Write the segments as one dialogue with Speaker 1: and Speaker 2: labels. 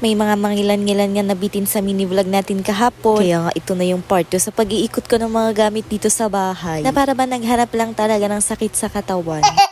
Speaker 1: May mga mangilan-ngilan nga nabitin sa mini vlog natin kahapon. Kaya nga ito na yung part 2 sa pag-iikot ko ng mga gamit dito sa bahay. Na para ba nagharap lang talaga ng sakit sa katawan.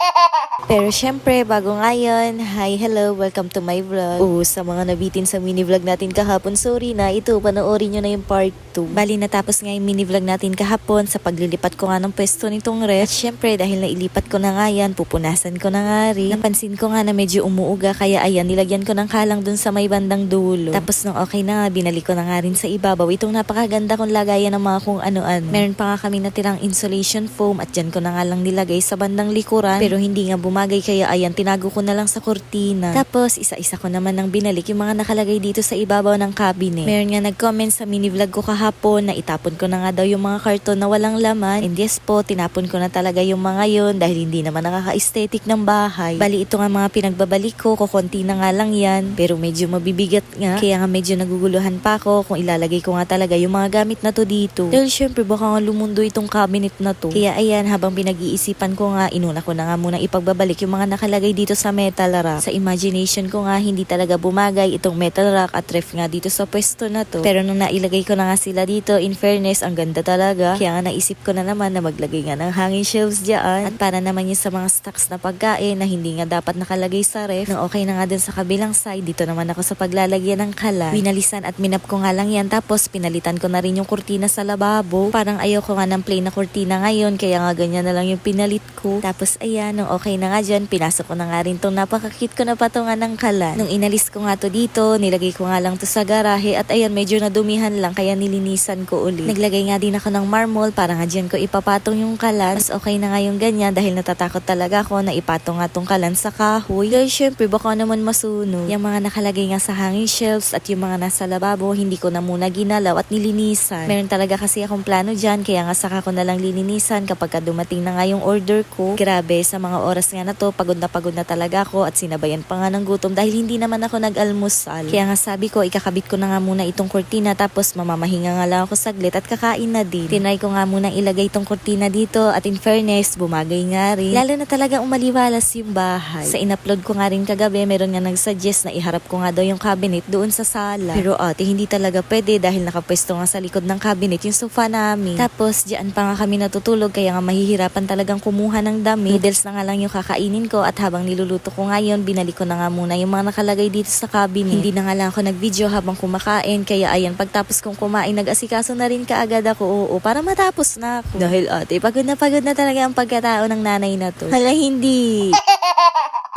Speaker 1: Pero syempre, bago ngayon, hi, hello, welcome to my vlog. Oo, sa mga nabitin sa mini vlog natin kahapon, sorry na, ito, panoorin nyo na yung part 2. Bali, natapos nga yung mini vlog natin kahapon sa paglilipat ko nga ng pwesto nitong ref. At syempre, dahil nailipat ko na nga yan, pupunasan ko na nga rin. Napansin ko nga na medyo umuuga, kaya ayan, nilagyan ko ng kalang dun sa may bandang dulo. Tapos nung okay na nga, binalik ko na nga rin sa ibabaw. Itong napakaganda kong lagayan ng mga kung ano-ano. Meron pa nga kami natirang insulation foam at dyan ko na nga lang nilagay sa bandang likuran. Pero hindi nga bumagay kaya ayan, tinago ko na lang sa kurtina. Tapos isa-isa ko naman nang binalik yung mga nakalagay dito sa ibabaw ng cabinet. Meron nga nag-comment sa mini vlog ko kahapon na itapon ko na nga daw yung mga karton na walang laman. And yes po, tinapon ko na talaga yung mga yon dahil hindi naman nakaka-aesthetic ng bahay. Bali ito nga mga pinagbabalik ko, kukunti na nga lang yan. Pero medyo mabibigat nga. Kaya nga medyo naguguluhan pa ako kung ilalagay ko nga talaga yung mga gamit na to dito. Dahil syempre baka nga lumundo itong cabinet na to. Kaya ayan, habang pinag-iisipan ko nga, inuna ko na nga muna ipagbabalik yung mga nakalagay dito sa metal rack. Sa imagination ko nga, hindi talaga bumagay itong metal rack at ref nga dito sa pwesto na to. Pero nung nailagay ko na nga sila dito, in fairness, ang ganda talaga. Kaya nga naisip ko na naman na maglagay nga ng hanging shelves dyan. At para naman yun sa mga stocks na pagkain na hindi nga dapat nakalagay sa ref. Nung okay na nga dun sa kabilang side, dito naman ako sa paglalagyan ng kalan. Winalisan at minap ko nga lang yan. Tapos pinalitan ko na rin yung kurtina sa lababo. Parang ayaw ko nga ng plain na kurtina ngayon. Kaya nga ganyan na lang yung pinalit ko. Tapos ayan, nung okay na nga dyan, pinasok ko na nga rin tong napakakit ko na patungan ng kalan. Nung inalis ko nga to dito, nilagay ko nga lang to sa garahe. At ayan, medyo nadumihan lang kaya nilinisan ko ulit. Naglagay nga din ako ng marmol para nga dyan ko ipapatong yung kalan. Mas okay na nga yung ganyan dahil natatakot talaga ako na ipatong nga tong kalan sa kahoy. Dahil syempre baka naman masunog. Yung mga nakalagay nga sa hanging shelves at yung mga nasa lababo, hindi ko na muna ginalaw at nilinisan. Meron talaga kasi akong plano dyan, kaya nga saka ko na lang lilinisan kapag ka dumating na nga yung order ko. Grabe, sa mga oras nga na to, pagod na pagod na talaga ako at sinabayan pa nga ng gutom dahil hindi naman ako nag-almusal. Kaya nga sabi ko, ikakabit ko na nga muna itong kurtina tapos mamamahinga nga lang ako saglit at kakain na din. Tinry ko nga muna ilagay itong kurtina dito at in fairness, bumagay nga rin. Lalo na talaga umaliwalas yung bahay. Sa in-upload ko nga rin kagabi, meron nga nag-suggest na iharap ko nga daw yung cabinet doon sa sala. Pero ate, hindi talaga pwede dahil nakapwesto nga sa likod ng cabinet yung sofa namin. Tapos, diyan pa nga kami natutulog kaya nga mahihirapan talagang kumuha ng dami. Noodles na nga lang yung kakainin ko at habang niluluto ko ngayon, binalik ko na nga muna yung mga nakalagay dito sa cabinet. Hindi na nga lang ako nag-video habang kumakain kaya ayan, pagtapos kong kumain, nag-asikaso na rin kaagad ako. Oo, para matapos na ako. Dahil ate, pagod na pagod na talaga ang pagkatao ng nanay na to. Hala, hindi.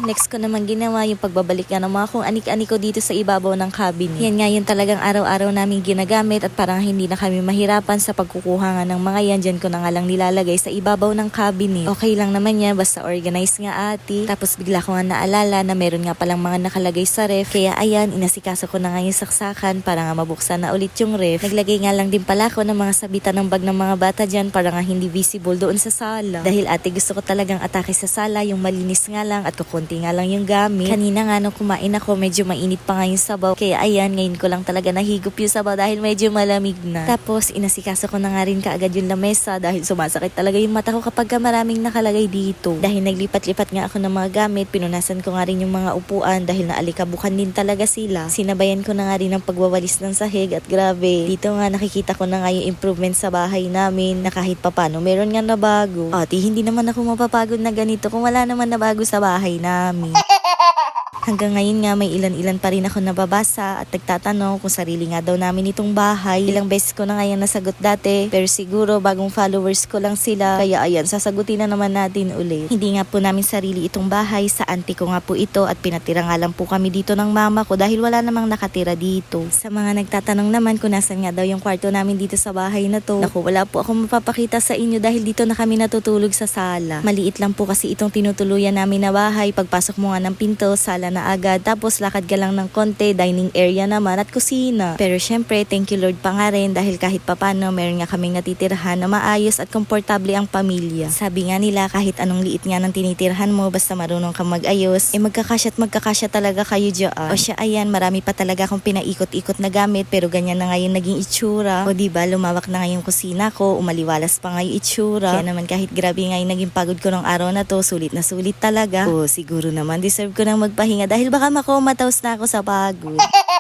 Speaker 1: Next ko naman ginawa yung pagbabalik nga ng mga kung anik-ani ko dito sa ibabaw ng cabinet. Yan nga yung talagang araw-araw namin ginagamit at parang hindi na kami mahirapan sa pagkukuha nga ng mga yan. Diyan ko na nga lang nilalagay sa ibabaw ng cabinet. Okay lang naman yan, basta organize nga ati. Tapos bigla ko nga naalala na meron nga palang mga nakalagay sa ref. Kaya ayan, inasikaso ko na nga yung saksakan para nga mabuksan na ulit yung ref. Naglagay nga lang din pala ako ng mga sabitan ng bag ng mga bata dyan para nga hindi visible doon sa sala. Dahil ate gusto ko talagang atake sa sala, yung malinis nga lang at kukunti nga lang yung gamit. Kanina nga nung kumain ako, medyo mainit pa nga yung sabaw. Kaya ayan, ngayon ko lang talaga nahigop yung sabaw dahil medyo malamig na. Tapos inasikaso ko na nga rin kaagad yung lamesa dahil sumasakit talaga yung mata ko kapag ka maraming nakalagay dito. Dahil naglipat-lipat nga ako ng mga gamit, pinunasan ko nga rin yung mga upuan dahil naalikabukan din talaga sila. Sinabayan ko na nga rin ang pagwawalis ng sahig at grabe, dito nga nakikita ko na nga yung improvement sa bahay namin na kahit papano meron nga na bago. Ate, hindi naman ako mapapagod na ganito kung wala naman na bago sa bahay namin. Hanggang ngayon nga may ilan-ilan pa rin ako nababasa at nagtatanong kung sarili nga daw namin itong bahay. Ilang beses ko na nga nasagot dati pero siguro bagong followers ko lang sila. Kaya ayan, sasagutin na naman natin ulit. Hindi nga po namin sarili itong bahay. Sa auntie ko nga po ito at pinatira nga lang po kami dito ng mama ko dahil wala namang nakatira dito. Sa mga nagtatanong naman kung nasan nga daw yung kwarto namin dito sa bahay na to. Naku, wala po ako mapapakita sa inyo dahil dito na kami natutulog sa sala. Maliit lang po kasi itong tinutuluyan namin na bahay. Pagpasok mo nga ng pinto, sala na agad. Tapos lakad ka lang ng konti, dining area naman at kusina. Pero syempre, thank you Lord pa nga rin dahil kahit papano meron nga kaming natitirhan na maayos at komportable ang pamilya. Sabi nga nila kahit anong liit nga ng tinitirhan mo basta marunong kang mag-ayos, eh magkakasya at magkakasya talaga kayo dyan. O siya ayan, marami pa talaga akong pinaikot-ikot na gamit pero ganyan na nga yung naging itsura. O diba, lumawak na nga yung kusina ko, umaliwalas pa nga yung itsura. Kaya naman kahit grabe nga yung naging pagod ko ng araw na to, sulit na sulit talaga. O siguro naman deserve ko nang magpahinga dahil baka makomataos na ako sa pagod.